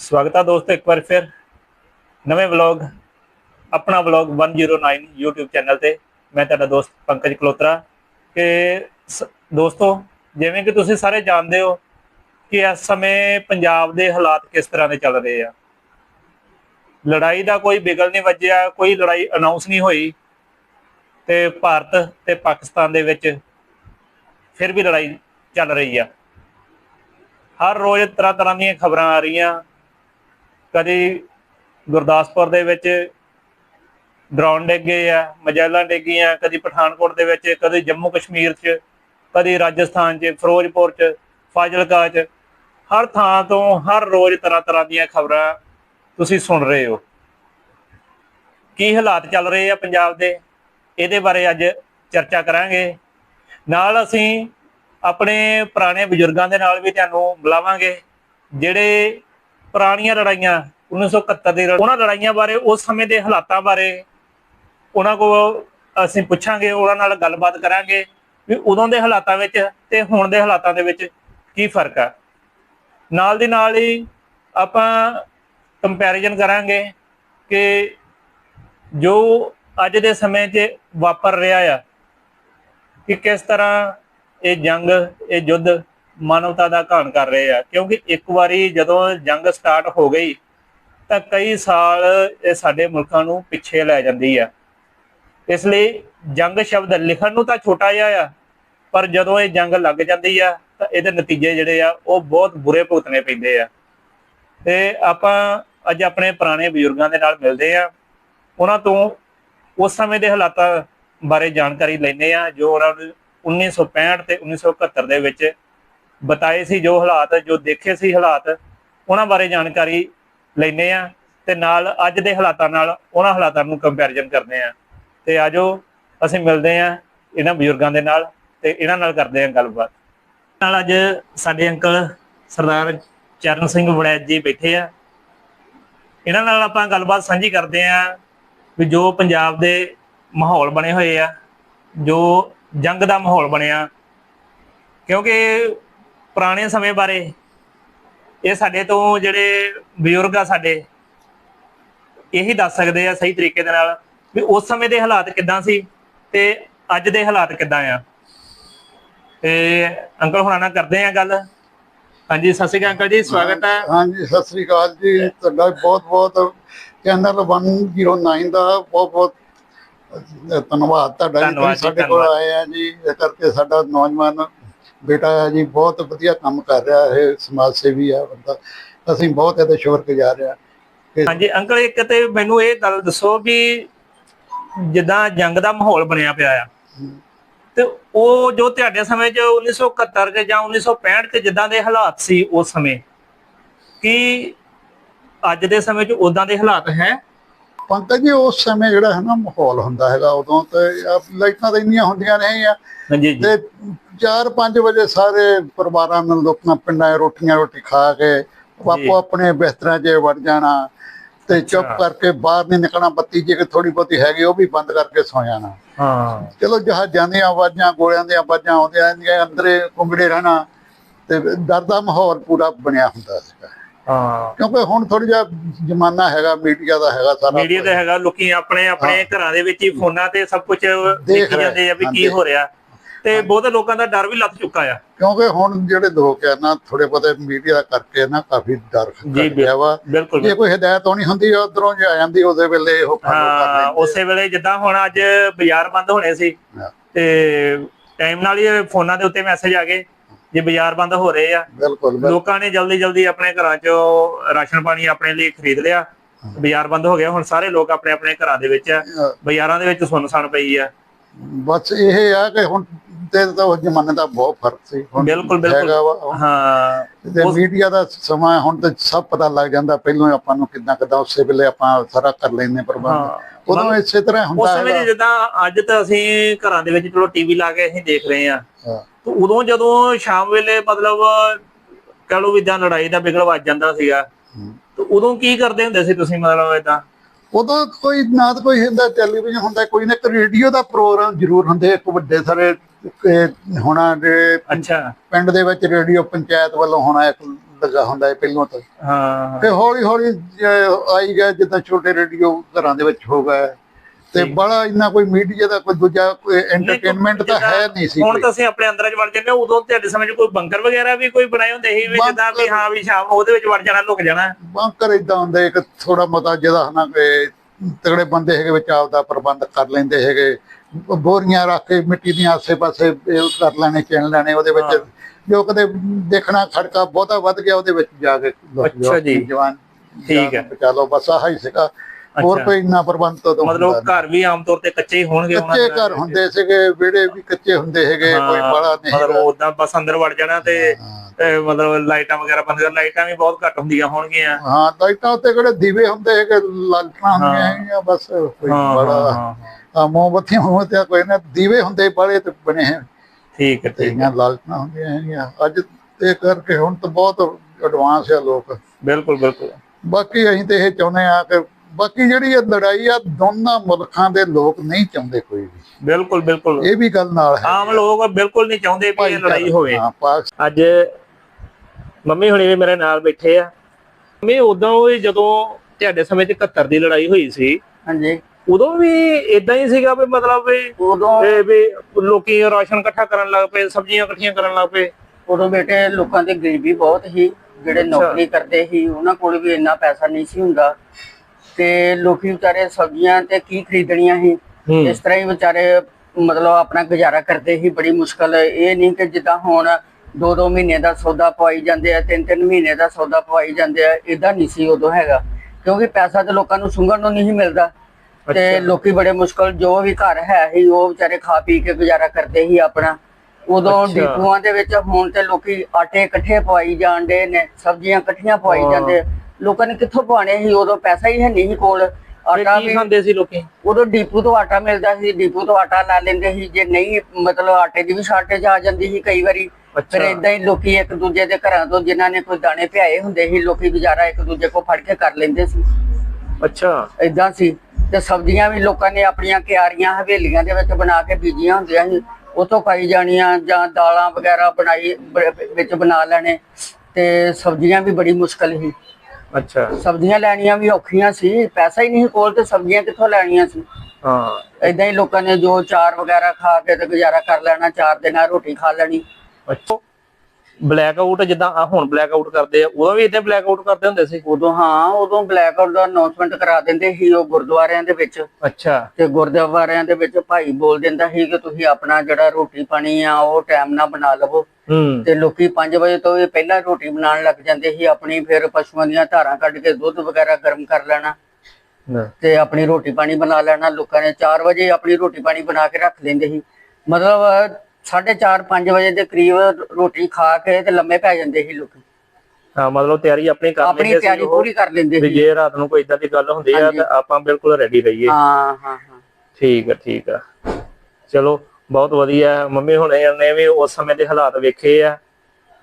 ਸਵਾਗਤ ਹੈ ਦੋਸਤੋ ਇੱਕ ਵਾਰ ਫਿਰ ਨਵੇਂ ਵਲੌਗ, ਆਪਣਾ ਵਲੌਗ 109 YouTube ਚੈਨਲ ਤੇ। ਮੈਂ ਤੁਹਾਡਾ ਦੋਸਤ ਪੰਕਜ ਕਲੋਤਰਾ। ਕਿ ਸ- ਦੋਸਤੋ, ਜਿਵੇਂ ਕਿ ਤੁਸੀਂ ਸਾਰੇ ਜਾਣਦੇ ਹੋ ਕਿ ਇਸ ਸਮੇਂ ਪੰਜਾਬ ਦੇ ਹਾਲਾਤ ਕਿਸ ਤਰ੍ਹਾਂ ਦੇ ਚੱਲ ਰਹੇ ਆ। ਲੜਾਈ ਦਾ ਕੋਈ ਬਿਗਲ ਨਹੀਂ ਵੱਜਿਆ, ਕੋਈ ਲੜਾਈ ਅਨਾਉਂਸ ਨਹੀਂ ਹੋਈ। ਤੇ ਭਾਰਤ ਤੇ ਪਾਕਿਸਤਾਨ ਦੇ ਵਿੱਚ ਫਿਰ ਵੀ ਲੜਾਈ ਚੱਲ ਰਹੀ ਆ। ਹਰ ਰੋਜ਼ ਤਰ੍ਹਾਂ ਤਰ੍ਹਾਂ ਦੀਆਂ ਖਬਰਾਂ ਆ ਰਹੀਆਂ। ਕਦੀ ਗੁਰਦਾਸਪੁਰ ਦੇ ਵਿੱਚ ਡਰਾਉਣ ਡਿੱਗੇ ਆ, ਮਜੈਲਾਂ ਡਿੱਗੀਆਂ ਕਦੀ ਪਠਾਨਕੋਟ ਦੇ ਵਿੱਚ, ਕਦੀ ਜੰਮੂ ਕਸ਼ਮੀਰ 'ਚ, ਕਦੀ ਰਾਜਸਥਾਨ 'ਚ, ਫਿਰੋਜ਼ਪੁਰ 'ਚ, ਫਾਜ਼ਿਲਕਾ 'ਚ। ਹਰ ਥਾਂ ਤੋਂ ਹਰ ਰੋਜ਼ ਤਰ੍ਹਾਂ ਤਰ੍ਹਾਂ ਦੀਆਂ ਖਬਰਾਂ ਤੁਸੀਂ ਸੁਣ ਰਹੇ ਹੋ। ਕੀ ਹਾਲਾਤ ਚੱਲ ਰਹੇ ਆ ਪੰਜਾਬ ਦੇ? ਇਹਦੇ ਬਾਰੇ ਅੱਜ ਚਰਚਾ ਕਰਾਂਗੇ। ਨਾਲ ਅਸੀਂ ਆਪਣੇ ਪੁਰਾਣੇ ਬਜ਼ੁਰਗਾਂ ਦੇ ਨਾਲ ਵੀ ਤੁਹਾਨੂੰ ਬੁਲਾਵਾਂਗੇ, ਜਿਹੜੇ ਪੁਰਾਣੀਆਂ ਲੜਾਈਆਂ 1971 ਦੀ ਉਹਨਾਂ ਲੜਾਈਆਂ ਬਾਰੇ, ਉਸ ਸਮੇਂ ਦੇ ਹਾਲਾਤਾਂ ਬਾਰੇ ਉਹਨਾਂ ਕੋਲ ਅਸੀਂ ਪੁੱਛਾਂਗੇ, ਉਹਨਾਂ ਨਾਲ ਗੱਲਬਾਤ ਕਰਾਂਗੇ ਵੀ ਉਦੋਂ ਦੇ ਹਾਲਾਤਾਂ ਵਿੱਚ ਤੇ ਹੁਣ ਦੇ ਹਾਲਾਤਾਂ ਦੇ ਵਿੱਚ ਕੀ ਫ਼ਰਕ ਆ। ਨਾਲ ਦੀ ਨਾਲ ਹੀ ਆਪਾਂ ਕੰਪੈਰੀਜ਼ਨ ਕਰਾਂਗੇ ਕਿ ਜੋ ਅੱਜ ਦੇ ਸਮੇਂ 'ਚ ਵਾਪਰ ਰਿਹਾ ਆ, ਕਿ ਕਿਸ ਤਰ੍ਹਾਂ ਇਹ ਜੰਗ, ਇਹ ਯੁੱਧ ਮਾਨਵਤਾ ਦਾ ਘਾਣ ਕਰ ਰਹੇ ਆ। ਕਿਉਂਕਿ ਇੱਕ ਵਾਰੀ ਜਦੋਂ ਜੰਗ ਸਟਾਰਟ ਹੋ ਗਈ, ਤਾਂ ਕਈ ਸਾਲ ਇਹ ਸਾਡੇ ਮੁਲਕਾਂ ਨੂੰ ਪਿੱਛੇ ਲੈ ਜਾਂਦੀ ਆ। ਇਸ ਲਈ ਜੰਗ ਸ਼ਬਦ ਲਿਖਣ ਨੂੰ ਤਾਂ ਛੋਟਾ ਜਿਹਾ ਆ, ਪਰ ਜਦੋਂ ਇਹ ਜੰਗ ਲੱਗ ਜਾਂਦੀ ਆ, ਤਾਂ ਇਹਦੇ ਨਤੀਜੇ ਜਿਹੜੇ ਆ, ਉਹ ਬਹੁਤ ਬੁਰੇ ਭੁਗਤਣੇ ਪੈਂਦੇ ਆ। ਤੇ ਆਪਾਂ ਅੱਜ ਆਪਣੇ ਪੁਰਾਣੇ ਬਜ਼ੁਰਗਾਂ ਦੇ ਨਾਲ ਮਿਲਦੇ ਆ। ਉਹਨਾਂ ਤੋਂ ਉਸ ਸਮੇਂ ਦੇ ਹਾਲਾਤਾਂ ਬਾਰੇ ਜਾਣਕਾਰੀ ਲੈਂਦੇ ਆ, ਜੋ ਉਹਨਾਂ ਨੇ 1965 ਤੇ 1971 ਦੇ ਵਿੱਚ ਬਤਾਏ ਸੀ ਜੋ ਹਾਲਾਤ, ਜੋ ਦੇਖੇ ਸੀ ਹਾਲਾਤ, ਉਹਨਾਂ ਬਾਰੇ ਜਾਣਕਾਰੀ ਲੈਂਦੇ ਆ ਤੇ ਨਾਲ ਅੱਜ ਦੇ ਹਾਲਾਤਾਂ ਨਾਲ ਉਹਨਾਂ ਹਾਲਾਤਾਂ ਨੂੰ ਕੰਪੈਰੀਜ਼ਨ ਕਰਦੇ ਆ ਤੇ ਆਜੋ ਅਸੀਂ ਮਿਲਦੇ ਆ ਇਹਨਾਂ ਬਜ਼ੁਰਗਾਂ ਦੇ ਨਾਲ ਤੇ ਇਹਨਾਂ ਨਾਲ ਕਰਦੇ ਆ ਗੱਲਬਾਤ। ਨਾਲ ਅੱਜ ਸਾਡੇ ਅੰਕਲ ਸਰਦਾਰ ਚਰਨ ਸਿੰਘ ਵੜੈਤ ਜੀ ਬੈਠੇ ਆ। ਇਹਨਾਂ ਨਾਲ ਆਪਾਂ ਗੱਲਬਾਤ ਸਾਂਝੀ ਕਰਦੇ ਆ ਵੀ ਜੋ ਪੰਜਾਬ ਦੇ ਮਾਹੌਲ ਬਣੇ ਹੋਏ ਆ, ਜੋ ਜੰਗ ਦਾ ਮਾਹੌਲ ਬਣਿਆ, ਕਿਉਂਕਿ ਪੁਰਾਣੇ ਸਮੇਂ ਬਾਰੇ ਇਹ ਸਾਡੇ ਤੋਂ ਜਿਹੜੇ ਬਜ਼ੁਰਗ ਆ ਸਾਡੇ ਇਹੀ ਦੱਸ ਸਕਦੇ ਆ ਸਹੀ ਤਰੀਕੇ ਦੇ ਨਾਲ ਵੀ ਉਸ ਸਮੇਂ ਦੇ ਹਾਲਾਤ ਕਿੱਦਾਂ ਸੀ ਤੇ ਅੱਜ ਦੇ ਹਾਲਾਤ ਕਿੱਦਾਂ ਆ। ਤੇ ਅੰਕਲ ਹੁਣਾਂ ਨਾਲ ਕਰਦੇ ਆ ਗੱਲ। ਹਾਂਜੀ ਸਤਿ ਸ਼੍ਰੀ ਅਕਾਲ ਅੰਕਲ ਜੀ ਸਵਾਗਤ ਹੈ ਹਾਂਜੀ ਸਤਿ ਸ੍ਰੀ ਅਕਾਲ ਜੀ ਤੁਹਾਡਾ ਬਹੁਤ ਬਹੁਤ ਚੈਨਲ 109 ਦਾ ਬਹੁਤ ਬਹੁਤ ਧੰਨਵਾਦ ਤੁਹਾਡਾ ਜੀ ਸਾਡੇ ਕੋਲ। ਆਏ ਆ ਜੀ ਇਹ ਕਰਕੇ ਸਾਡਾ ਨੌਜਵਾਨ ਬੇਟਾ ਜੀ ਬਹੁਤ ਵਧੀਆ ਕੰਮ ਕਰ ਰਿਹਾ ਹੈ ਸਮਾਜ ਸੇਵੀ ਹੈ ਬੰਦਾ। ਅਸੀਂ ਬਹੁਤ ਇਹਦੇ ਸ਼ੁਕਰਗੁਜ਼ਾਰ ਆ ਹਾਂਜੀ, ਅੰਕਲ, ਇੱਕ ਤੇ ਮੈਨੂੰ ਇਹ ਗੱਲ ਦੱਸੋ ਵੀ ਜਿੱਦਾਂ ਜੰਗ ਦਾ ਮਾਹੌਲ ਬਣਿਆ ਪਿਆ ਆ, ਤੇ ਉਹ ਜੋ ਤੁਹਾਡੇ ਸਮੇਂ 'ਚ 1971 ਚ ਜਾਂ 1965 ਚ ਜਿੱਦਾਂ ਦੇ ਹਾਲਾਤ ਸੀ ਉਸ ਸਮੇਂ, ਕੀ ਅੱਜ ਦੇ ਸਮੇਂ 'ਚ ਉਦਾਂ ਦੇ ਹਾਲਾਤ ਹੈ? ਪੰਕਜ ਜੀ ਉਸ ਸਮੇਂ ਜਿਹੜਾ ਹੈ ਨਾ ਮਾਹੌਲ ਹੁੰਦਾ ਹੈਗਾ ਉਦੋਂ ਤੇ ਲਾਈਟਾਂ ਤਾਂ ਇੰਨੀਆਂ ਹੁੰਦੀਆਂ ਨਹੀਂ ਆ ਤੇ 4-5 ਵਜੇ ਸਾਰੇ ਪਰਿਵਾਰਾਂ ਨਾਲ ਆਪਣਾ ਪਿੰਡਾਂ ਰੋਟੀਆਂ ਰੋਟੀ ਖਾ ਕੇ ਆਪੋ ਆਪਣੇ ਬਿਸਤਰਿਆਂ 'ਚ ਵੜ ਜਾਣਾ ਤੇ ਚੁੱਪ। ਕਰਕੇ ਬਾਹਰ ਨਹੀਂ ਨਿਕਲਣਾ ਬੱਤੀ ਜੇ ਥੋੜੀ ਬਹੁਤੀ ਹੈਗੀ ਉਹ ਵੀ ਬੰਦ ਕਰਕੇ ਸੌ ਜਾਣਾ। ਹਾਂ। ਚਲੋ ਜਹਾਜ਼ਾਂ ਦੀਆਂ ਆਵਾਜ਼ਾਂ ਗੋਲਿਆਂ ਦੀਆਂ ਆਵਾਜ਼ਾਂ ਆਉਂਦੀਆਂ ਰਹਿੰਦੀਆਂ ਅੰਦਰੇ ਕੁੰਗੜੇ ਰਹਿਣਾ ਤੇ ਡਰ ਦਾ ਮਾਹੌਲ ਪੂਰਾ ਬਣਿਆ ਹੁੰਦਾ ਸੀਗਾ। ਹਾਂ। ਕਿਉਂਕਿ ਹੁਣ ਥੋੜਾ ਜਿਹਾ ਜ਼ਮਾਨਾ ਹੈਗਾ ਮੀਡੀਆ ਦਾ ਹੈਗਾ ਸਾਰਾ ਮੀਡੀਆ ਤੇ ਹੈਗਾ ਲੋਕੀ ਆਪਣੇ ਆਪਣੇ ਘਰਾਂ ਦੇ ਵਿੱਚ ਹੀ ਫੋਨਾਂ ਤੇ ਸਭ ਕੁਝ ਦੇਖੀ ਜਾਂਦੇ ਆ ਵੀ ਕੀ। ਹੋ ਰਿਹਾ। ਤੇ ਬਹੁਤੇ ਲੋਕਾਂ ਦਾ ਡਰ ਵੀ ਲੱਥ ਚੁੱਕਾ ਆ। ਕਿਉਂਕਿ ਹੁਣ ਜਿਹੜੇ ਲੋਕ ਆ ਨਾ ਥੋੜੇ ਬਹੁਤੇ ਮੀਡੀਆ ਕਰਕੇ ਨਾ ਕਾਫੀ ਡਰ ਗਿਆ ਵਾ। ਬਿਲਕੁਲ ਜੇ ਕੋਈ ਹਦਾਇਤ ਹੋਣੀ ਹੁੰਦੀ ਉਧਰੋਂ ਜੇ ਆ ਜਾਂਦੀ ਉਹਦੇ ਵੇਲੇ ਉਹ ਹਾਂ। ਉਸੇ ਵੇਲੇ ਜਿੱਦਾਂ ਹੁਣ ਅੱਜ ਬਾਜ਼ਾਰ ਬੰਦ ਹੋਣੇ ਸੀ ਤੇ ਟਾਈਮ ਨਾਲ ਹੀ ਫੋਨਾਂ ਦੇ ਉੱਤੇ ਮੈਸੇਜ ਆ ਗਏ। ਜੇ ਬਾਜ਼ਾਰ ਬੰਦ ਹੋ ਰਹੇ ਆ ਬਿਲਕੁਲ। ਲੋਕਾਂ ਨੇ ਜਲਦੀ ਜਲਦੀ ਆਪਣੇ ਘਰਾਂ ਚੋਂ ਰਾਸ਼ਨ ਪਾਣੀ ਆਪਣੇ ਲਈ ਖਰੀਦ ਲਿਆ। ਬਾਜ਼ਾਰ ਬੰਦ ਹੋ ਗਿਆ ਹੁਣ ਸਾਰੇ ਲੋਕ ਆਪਣੇ ਆਪਣੇ ਘਰਾਂ ਦੇ ਵਿੱਚ ਆ। ਬਾਜ਼ਾਰਾਂ ਦੇ ਵਿੱਚ ਸੁੰਨਸਾਨ ਪਈ ਆ। ਬਸ ਇਹ ਆ ਕਿ ਹੁਣ ਤੇ ਤਾਂ ਉਹ ਜ਼ਮਾਨੇ ਦਾ ਬਹੁਤ ਫ਼ਰਕ ਸੀ। ਹੁਣ ਬਿਲਕੁਲ, ਬਿਲਕੁਲ। ਹਾਂ। ਤੇ ਉਸ- ਮੀਡੀਆ ਦਾ ਸਮਾਂ ਹੁਣ ਤਾਂ ਸਭ ਪਤਾ ਲੱਗ ਜਾਂਦਾ ਪਹਿਲਾਂ ਹੀ ਆਪਾਂ ਨੂੰ ਕਿੱਦਾਂ ਕਿੱਦਾਂ ਉਸੇ ਵੇਲੇ ਆਪਾਂ ਸਾਰਾ ਕਰ ਲੈਂਦੇ ਪ੍ਰਬੰਧ। ਹਾਂ। ਉਦੋਂ ਇਸੇ ਤਰ੍ਹਾਂ ਉਸ ਹੁੰਦਾ ਹੈਗਾ। ਜਿੱਦਾਂ ਅੱਜ ਤਾਂ ਅਸੀਂ ਘਰਾਂ ਦੇ ਵਿੱਚ ਚਲੋ ਟੀਵੀ ਲਾ ਕੇ ਅਸੀਂ ਦੇਖ ਰਹੇ ਆ ਹਾਂ। ਤੇ ਉਦੋਂ ਜਦੋਂ ਸ਼ਾਮ ਵੇਲੇ ਮਤਲਬ ਕਹ ਵੀ ਇਦਾਂ ਲੜਾਈ ਦਾ ਬਿਗਲ ਵੱਜ ਜਾਂਦਾ ਸੀਗਾ। ਤੇ ਉਦੋਂ ਕੀ ਕਰਦੇ ਹੁੰਦੇ ਸੀ ਤੁਸੀਂ ਮਤਲਬ ਇਦਾਂ ਉਦੋਂ ਕੋਈ ਨਾ ਤਾਂ ਕੋਈ ਹੁੰਦਾ ਟੈਲੀਵਿਜ਼ਨ ਹੁੰਦਾ ਕੋਈ ਨਾ ਰੇਡੀਓ ਦਾ ਪ੍ਰੋਗਰਾਮ ਜ਼ਰੂਰ ਹੁੰਦੇ ਇੱਕ ਵੱਡੇ ਸਾਰੇ ਹੋਣਾ ਦੇ ਅੱਛਾ। ਪਿੰਡ ਦੇ ਵਿੱਚ ਰੇਡੀਓ ਪੰਚਾਇਤ ਵੱਲੋਂ ਹੋਣਾ ਇੱਕ ਲੱਗਾ ਹੁੰਦਾ ਹੈ ਪਹਿਲਾਂ ਤੋਂ। ਹਾਂ। ਤੇ ਹੌਲੀ ਹੌਲੀ ਜ- ਆਈ ਗਿਆ ਜਿੱਦਾਂ ਛੋਟੇ ਰੇਡੀਓ ਘਰਾਂ ਦੇ ਵਿੱਚ ਹੋ ਗਏ ਤੇ ਬੜਾ ਇੰਨਾ ਕੋਈ ਮੀਡੀਆ ਦਾ ਕੋਈ ਦੂਜਾ ਕੋਈ ਐਂਟਰਟੇਨਮੈਂਟ ਤਾਂ ਹੈ ਨਹੀਂ ਸੀ ਹੁਣ। ਤਾਂ ਅਸੀਂ ਆਪਣੇ ਅੰਦਰ ਚ ਵੜ ਜੰਨੇ ਉਦੋਂ ਤੁਹਾਡੇ ਸਮੇਂ 'ਚ ਕੋਈ ਬੰਕਰ ਵਗੈਰਾ ਵੀ ਕੋਈ ਬਣਾਏ ਹੁੰਦੇ ਸੀ ਵੀ ਜਿੱਦਾਂ ਵੀ ਹਾਂ ਵੀ ਸ਼ਾਮ ਉਹਦੇ ਵਿੱਚ ਵੜ ਜਾਣਾ ਲੁਕ ਜਾਣਾ ਬੰਕਰ ਇਦਾਂ ਹੁੰਦਾ ਇੱਕ ਥੋੜਾ ਮਤਾ ਜਿਹਦਾ ਨਾ ਕਿ ਤਗੜੇ ਬੰਦੇ ਹੈਗੇ ਵਿੱਚ ਆਪਦਾ ਪ੍ਰਬੰਧ ਕਰ ਲੈਂਦੇ ਹੈਗੇ ਬੋਰੀਆਂ ਰੱਖ ਕੇ ਮਿੱਟੀ ਦੀਆਂ ਆਸੇ-ਪਾਸੇ ਇਹ ਕਰ ਲੈਣੇ ਚਿਣ ਲੈਣੇ ਉਹਦੇ। ਵਿੱਚ ਜੋ ਕਦੇ ਦੇਖਣਾ ਖੜਕਾ ਬਹੁਤਾ ਵੱਧ ਗਿਆ ਉਹਦੇ ਵਿੱਚ ਜਾ ਕੇ ਅੱਛਾ ਜੀ। ਜਵਾਨ ਠੀਕ ਹੈ। ਬਚਾ ਲਓ ਬਸ ਆਹ ਹੀ ਸੀਗਾ ਹੋਰ। ਕੋਈ ਇੰਨਾ ਪ੍ਰਬੰਧ ਤਾਂ ਉਦੋਂ ਹੁੰਦਾ ਮਤਲਬ ਘਰ ਵੀ ਆਮ ਤੌਰ ਤੇ ਕੱਚੇ ਹੀ ਹੋਣਗੇ ਨਹੀਂ। ਕੱਚੇ ਘਰ ਹੁੰਦੇ ਸੀਗੇ ਵਿਹੜੇ ਵੀ ਕੱਚੇ ਹੁੰਦੇ ਹੈਗੇ ਕੋਈ ਹਾਂ, ਬੜਾ ਨਹੀਂ ਮਤਲਬ ਹੈਗਾ। ਉਦਾਂ ਬਸ ਅੰਦਰ ਵੜ ਜਾਣਾ ਤੇ ਹਾਂ। ਤੇ ਮਤਲਬ ਲਾਈਟਾਂ ਵਗੈਰਾ ਬੰਦ ਕਰ ਲਾਈਟਾਂ ਵੀ ਬਹੁਤ ਘੱਟ ਹੁੰਦੀਆਂ ਹੋਣਗੀਆਂ ਹਾਂ ਲਾਈਟਾਂ ਉੱਤੇ ਕਿਹੜੇ ਦੀਵੇ ਹੁੰਦੇ ਹੈਗੇ ਲਾਲਟਾਂ ਹੁੰਦੀਆਂ ਹਾਂ। ਹੈਗੀਆਂ ਬਸ ਕੋਈ ਹਾਂ ਬੜਾ ਹਾਂ, ਹਾਂ, ਹਾਂ। ਆ ਮੋਮਬੱਤੀਆਂ ਮੋਮਬੱਤੀਆਂ ਕੋਈ ਨਾ ਦੀਵੇ ਹੁੰਦੇ ਬੜੇ ਤੇ ਬਣੇ ਹੈ ਠੀਕ ਹੈ ਠੀਕ ਹੈ ਲਾਲਟਾਂ ਹੁੰਦੀਆਂ ਹੈਗੀਆਂ ਅੱਜ ਇਹ ਕਰਕੇ ਹੁਣ ਤਾਂ ਬਹੁਤ ਐਡਵਾਂਸ ਆ ਲੋਕ ਬਿਲਕੁਲ ਬਿਲਕੁਲ ਬਾਕੀ ਅਸੀਂ ਤੇ ਇਹ ਚਾਹੁੰਦੇ ਆ ਕਿ ਬਾਕੀ ਜਿਹੜੀ ਇਹ ਲੜਾਈ ਆ ਦੋਨਾਂ ਮੁਲਕਾਂ ਦੇ ਲੋਕ ਨਹੀਂ ਚਾਹੁੰਦੇ ਕੋਈ ਵੀ। ਬਿਲਕੁਲ ਬਿਲਕੁਲ। ਇਹ ਵੀ ਗੱਲ ਨਾਲ ਹੈ। ਆਮ ਲੋਕ ਬਿਲਕੁਲ ਨਹੀਂ ਚਾਹੁੰਦੇ ਵੀ ਇਹ ਲੜਾਈ ਹੋਵੇ। ਹਾਂ ਅੱਜ ਮੰਮੀ ਹੁਣੀ ਵੀ ਮੇਰੇ ਨਾਲ ਬੈਠੇ ਆ। ਮੰਮੀ ਉਦੋਂ ਵੀ ਜਦੋਂ ਤੁਹਾਡੇ ਸਮੇਂ 'ਚ 71 ਦੀ ਲੜਾਈ ਹੋਈ ਸੀ ਹਾਂਜੀ। ਉਦੋਂ ਵੀ ਇਦਾਂ ਹੀ ਸੀਗਾ ਵੀ ਮਤਲਬ ਵੀ ਉਦੋਂ ਇਹ ਵੀ ਲੋਕੀ ਰਾਸ਼ਨ ਇਕੱਠਾ ਕਰਨ ਲੱਗ ਪਏ ਸਬਜ਼ੀਆਂ ਇਕੱਠੀਆਂ ਕਰਨ ਲੱਗ ਪਏ। ਉਦੋਂ ਬੇਟੇ ਲੋਕਾਂ ਦੀ ਗਰੀਬੀ ਬਹੁਤ ਸੀ ਜਿਹੜੇ ਨੌਕਰੀ ਕਰਦੇ ਸੀ ਉਹਨਾਂ ਕੋਲ ਵੀ ਇੰਨਾ ਪੈਸਾ ਨਹੀਂ ਸੀ ਹੁੰਦਾ। ਤੇ ਲੋਕੀ ਵਿਚਾਰੇ ਸਬਜ਼ੀਆਂ ਤੇ ਕੀ ਖਰੀਦਣੀਆਂ ਸੀ? ਹੂੰ। ਇਸ ਤਰ੍ਹਾਂ ਹੀ ਵਿਚਾਰੇ ਮਤਲਬ ਆਪਣਾ ਗੁਜ਼ਾਰਾ ਕਰਦੇ ਸੀ ਬੜੀ ਮੁਸ਼ਕਲ। ਇਹ ਨਹੀਂ ਕਿ ਜਿੱਦਾਂ ਹੁਣ ਦੋ ਦੋ ਮਹੀਨੇ ਦਾ ਸੌਦਾ ਪਵਾਈ ਜਾਂਦੇ ਆ ਤਿੰਨ ਤਿੰਨ ਮਹੀਨੇ ਦਾ ਸੌਦਾ ਪਵਾਈ ਜਾਂਦੇ ਆ ਇਦਾਂ ਨਹੀਂ ਸੀ ਉਦੋਂ ਹੈਗਾ। ਕਿਉਂਕਿ ਪੈਸਾ ਤੇ ਲੋਕਾਂ ਨੂੰ ਸੁੰਘਣ ਨੂੰ ਨਹੀਂ ਮਿਲਦਾ। ਤੇ। ਲੋਕੀ ਬੜੇ ਮੁਸ਼ਕਲ ਜੋ ਵੀ ਘਰ ਹੈ ਸੀ ਉਹ ਵਿਚਾਰੇ ਖਾ ਪੀ ਕੇ ਗੁਜ਼ਾਰਾ ਕਰਦੇ ਸੀ ਆਪਣਾ। ਉਦੋਂ। ਡਿਪੂਆਂ ਦੇ ਵਿੱਚ ਹੁਣ ਤੇ ਲੋਕੀ ਆਟੇ ਇਕੱਠੇ ਪਵਾਈ ਜਾਂਦੇ ਨੇ ਸਬਜ਼ੀਆਂ ਇਕੱਠੀਆਂ ਪਵਾਈ ਹਾਂ। ਜਾਂਦੇ ਲੋਕਾਂ ਨੇ ਕਿੱਥੋਂ ਪਵਾਣੇ ਸੀ? ਉਦੋਂ ਪੈਸਾ ਹੀ ਹੈ ਨਹੀਂ ਸੀ ਕੋਲ। ਆਟਾ ਕੀ ਵੀ ਖਾਂਦੇ ਸੀ ਲੋਕੀ? ਉਦੋਂ ਡੀਪੂ ਤੋਂ ਆਟਾ ਮਿਲਦਾ ਸੀ। ਡੀਪੂ ਤੋਂ ਆਟਾ ਲੈ ਲੈਂਦੇ ਸੀ। ਜੇ ਨਹੀਂ ਮਤਲਬ ਆਟੇ ਦੀ ਵੀ ਸ਼ਾਰਟੇਜ ਆ ਜਾਂਦੀ ਸੀ ਕਈ ਵਾਰੀ। ਫਿਰ ਇਦਾਂ ਹੀ ਲੋਕੀ ਇੱਕ ਦੂਜੇ ਦੇ ਘਰਾਂ ਤੋਂ ਜਿਨ੍ਹਾਂ ਨੇ ਕੋਈ ਦਾਣੇ ਪਿਆਏ ਹੁੰਦੇ ਸੀ ਲੋਕੀ ਗੁਜ਼ਾਰਾ ਇੱਕ ਦੂਜੇ ਕੋ ਫੜ ਕੇ ਕਰ ਲੈਂਦੇ ਸੀ। ਅੱਛਾ। ਇਦਾਂ ਸੀ। ਤੇ ਸਬਜ਼ੀਆਂ ਵੀ ਲੋਕਾਂ ਨੇ ਆਪਣੀਆਂ ਕਿਆਰੀਆਂ ਹਵੇਲੀਆਂ ਦੇ ਵਿੱਚ ਬਣਾ ਕੇ ਬੀਜੀਆਂ ਹੁੰਦੀਆਂ ਸੀ। ਉਤੋਂ ਖਾਈ ਜਾਣੀਆਂ ਜਾਂ ਦਾਲਾਂ ਵਗੈਰਾ ਬਣਾਈ ਵਿੱਚ ਬਣਾ ਲੈਣੇ। ਤੇ ਸਬਜ਼ੀਆਂ ਵੀ ਬੜੀ ਮੁਸ਼ਕਲ ਸੀ। ਅੱਛਾ। ਸਬਜ਼ੀਆਂ ਲੈਣੀਆਂ ਵੀ ਔਖੀਆਂ ਸੀ ਪੈਸਾ ਹੀ ਨਹੀਂ ਕੋਲ ਤੇ ਸਬਜ਼ੀਆਂ ਕਿੱਥੋਂ ਲੈਣੀਆਂ ਸੀ? ਹਾਂ। ਇਦਾਂ ਹੀ ਲੋਕਾਂ ਨੇ ਜੋ ਚਾਰ ਵਗੈਰਾ ਖਾ ਕੇ ਤੇ ਗੁਜ਼ਾਰਾ ਕਰ ਲੈਣਾ ਚਾਰ ਦਿਨਾਂ ਰੋਟੀ ਖਾ ਲੈਣੀ। ਅੱਛਾ। ਬਲੈਕ ਆਊਟ ਜਿੱਦਾਂ ਆ ਹੁਣ ਬਲੈਕ ਆਊਟ ਕਰਦੇ ਆ ਉਦੋਂ ਵੀ ਇਦਾਂ ਬਲੈਕ ਆਊਟ ਕਰਦੇ ਹੁੰਦੇ ਸੀ? ਉਦੋਂ ਹਾਂ ਉਦੋਂ ਬਲੈਕ ਆਊਟ ਦਾ ਅਨਾਉਂਸਮੈਂਟ ਕਰਾ ਦਿੰਦੇ ਸੀ ਉਹ ਗੁਰਦੁਆਰਿਆਂ ਦੇ ਵਿੱਚ। ਅੱਛਾ। ਤੇ ਗੁਰਦੁਆਰਿਆਂ ਦੇ ਵਿੱਚ ਭਾਈ ਬੋਲ ਦਿੰਦਾ ਸੀ ਕਿ ਤੁਸੀਂ ਆਪਣਾ ਜਿਹੜਾ ਰੋਟੀ ਪਾਣੀ ਆ ਉਹ ਟਾਈਮ ਨਾਲ ਬਣਾ ਲਵੋ। ਤੇ ਲੋਕੀ 5 ਵਜੇ ਤੋਂ ਵੀ ਪਹਿਲਾਂ ਰੋਟੀ ਬਣਾਉਣ ਲੱਗ ਜਾਂਦੇ ਸੀ ਆਪਣੀ ਫਿਰ ਪਸ਼ੂਆਂ ਦੀਆਂ ਧਾਰਾਂ ਕੱਢ ਕੇ ਦੁੱਧ ਵਗੈਰਾ ਗਰਮ ਕਰ ਲੈਣਾ। ਤੇ ਆਪਣੀ ਰੋਟੀ ਪਾਣੀ ਬਣਾ ਲੈਣਾ ਲੋਕਾਂ ਨੇ 4 ਵਜੇ ਆਪਣੀ ਰੋਟੀ ਪਾਣੀ ਬਣਾ ਕੇ ਰੱਖ ਲੈਂਦੇ ਸੀ। ਮਤਲਬ 4:30 5 ਵਜੇ ਦੇ ਕਰੀਬ ਰੋਟੀ ਖਾ ਕੇ ਤੇ ਲੰਮੇ ਪੈ ਜਾਂਦੇ ਸੀ ਲੋਕੀ। ਹਾਂ ਮਤਲਬ ਤਿਆਰੀ ਆਪਣੀ ਕਰ ਆਪਣੀ ਲੈਂਦੇ ਸੀ ਤਿਆਰੀ ਪੂਰੀ ਕਰ ਲੈਂਦੇ ਵੀ ਸੀ। ਜੇ ਰਾਤ ਨੂੰ ਕੋਈ ਇਦਾਂ ਦੀ ਗੱਲ ਹੁੰਦੀ ਆ। ਤਾਂ ਆਪਾਂ ਬਿਲਕੁਲ ਰੈਡੀ ਰਹੀਏ। ਹਾਂ ਹਾਂ ਹਾਂ। ਠੀਕ ਆ ਠੀਕ ਆ। ਚਲੋ ਬਹੁਤ ਵਧੀਆ। ਮੰਮੀ ਹੁਣੇ ਨੇ ਵੀ ਉਸ ਸਮੇਂ ਦੇ ਹਾਲਾਤ ਵੇਖੇ ਆ